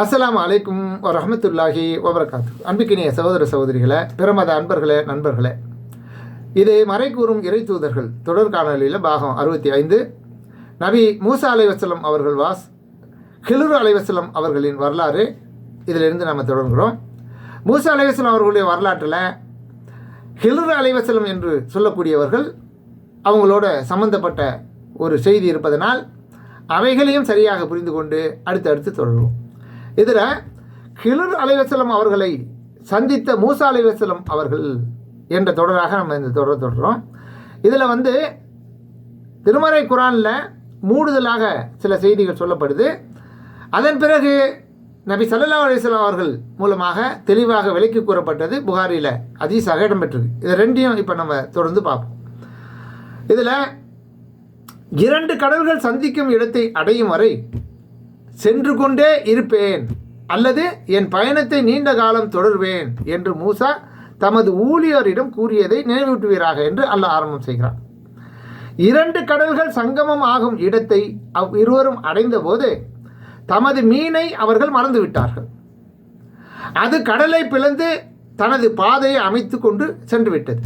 அஸ்ஸலாமு அலைக்கும் வரமத்துல்லாஹி வபரகாத்து அன்பிக்கினிய சகோதர சகோதரிகளை பிரமத அன்பர்களே நண்பர்களே. இது மறைக்கூறும் இறை தூதர்கள் தொடர் காணொலியில் பாகம் அறுபத்தி ஐந்து. நபி மூசா அலைவசலம் அவர்கள் வாஸ் ஹிலுரு அலைவசலம் அவர்களின் வரலாறு. இதிலிருந்து நம்ம தொடர்கிறோம். மூசா அலைவசலம் அவர்களுடைய வரலாற்றில் ஹிலுரு அலைவசலம் என்று சொல்லக்கூடியவர்கள் அவங்களோட சம்பந்தப்பட்ட ஒரு செய்தி இருப்பதனால் அவைகளையும் சரியாக புரிந்து கொண்டு அடுத்தடுத்து தொடர்வோம். இதில் ஹிலுர் அலைவசலம் அவர்களை சந்தித்த மூசா அலைவசலம் அவர்கள் என்ற தொடராக நம்ம இந்த தொடர் தொடர்றோம். இதில் வந்து திருமறை குரானில் மூடுதலாக சில செய்திகள் சொல்லப்படுது. அதன் பிறகு நபி சல்லா அலிஸ்லாம் அவர்கள் மூலமாக தெளிவாக விலக்கி கூறப்பட்டது புகாரியில் அதீசாக இடம்பெற்றது இது ரெண்டையும் இப்போ நம்ம தொடர்ந்து பார்ப்போம். இதில் இரண்டு கடல்கள் சந்திக்கும் இடத்தை அடையும் வரை சென்று கொண்டே இருப்பேன். அல்லது என் பயணத்தை நீண்ட காலம் தொடர்வேன் என்று மூசா தமது ஊழியரிடம் கூறியதை நினைவூட்டுவீராக என்று அல்லாஹ் ஆரம்பம் செய்கிறார் இரண்டு கடல்கள் சங்கமம் ஆகும் இடத்தை அவ் இருவரும் அடைந்தபோது தமது மீனை அவர்கள் மறந்துவிட்டார்கள். அது கடலை பிளந்து தனது பாதையை அமைத்து கொண்டு சென்றுவிட்டது.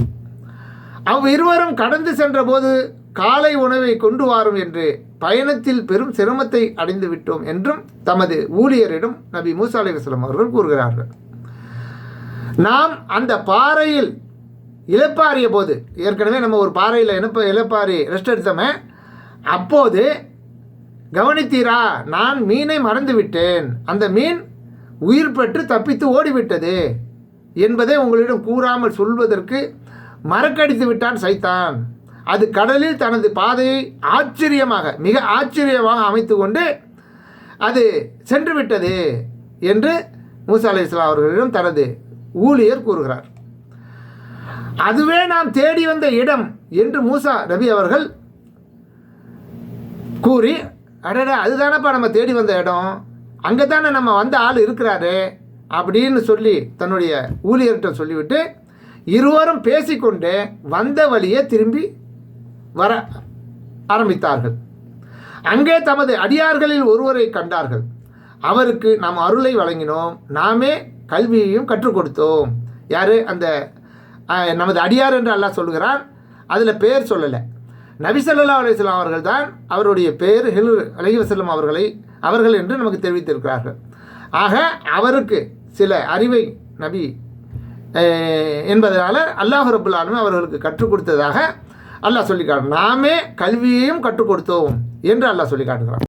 அவ் இருவரும் கடந்து சென்றபோது காலை உணவை கொண்டு வாரும் என்று பயணத்தில் பெரும் சிரமத்தை அடைந்து விட்டோம் என்றும் தமது ஊழியரிடம் நபி மூசா அலிவசலம் அவர்கள் கூறுகிறார்கள். நாம் அந்த பாறையில் இழப்பாறிய போது ஏற்கனவே நம்ம ஒரு பாறையில் இனப்ப இழப்பாரி ரெஸ்ட் எடுத்தோமே அப்போது கவனித்தீரா நான் மீனை மறந்து விட்டேன். அந்த மீன் உயிர் பெற்று தப்பித்து ஓடிவிட்டது என்பதை உங்களிடம் கூறாமல் சொல்வதற்கு மறக்கடித்து விட்டான் சைத்தான். அது கடலில் தனது பாதையை ஆச்சரியமாக மிக ஆச்சரியமாக அமைத்து கொண்டு அது சென்று விட்டது என்று மூசா அலி இஸ்லாம் அவர்களிடம் தனது ஊழியர் கூறுகிறார். அதுவே நாம் தேடி வந்த இடம் என்று மூசா நபி அவர்கள் கூறி அடடா அதுதானப்பா நம்ம தேடி வந்த இடம் அங்கே தானே நம்ம வந்த ஆள் இருக்கிறாரு அப்படின்னு சொல்லி தன்னுடைய ஊழியர்கிட்ட சொல்லிவிட்டு இருவரும் பேசிக்கொண்டு வந்த வழியே திரும்பி வர ஆரம்பித்தார்கள். அங்கே தமது அடியார்களில் ஒருவரை கண்டார்கள். அவருக்கு நாம் அருளை வழங்கினோம். நாமே கல்வியையும் கற்றுக் கொடுத்தோம். யார்? அந்த நமது அடியார் என்று அல்லாஹ் சொல்கிறான் அதில் பேர் சொல்லலை. நபிசல்லா அலிஸ்லாம் அவர்கள் தான் அவருடைய பேர் ஹிலு அலஹி வசல்லம் அவர்களை அவர்கள் என்று நமக்கு தெரிவித்திருக்கிறார்கள். ஆக அவருக்கு சில அறிவை நபி என்பதனால் அல்லாஹ் ரபுல்லானும் அவர்களுக்கு கற்றுக் கொடுத்ததாக அல்லாஹ் சொல்லி காட்டு நாமே கல்வியையும் கற்றுக் கொடுத்தோம் என்று அல்லாஹ் சொல்லி காட்டுகிறான்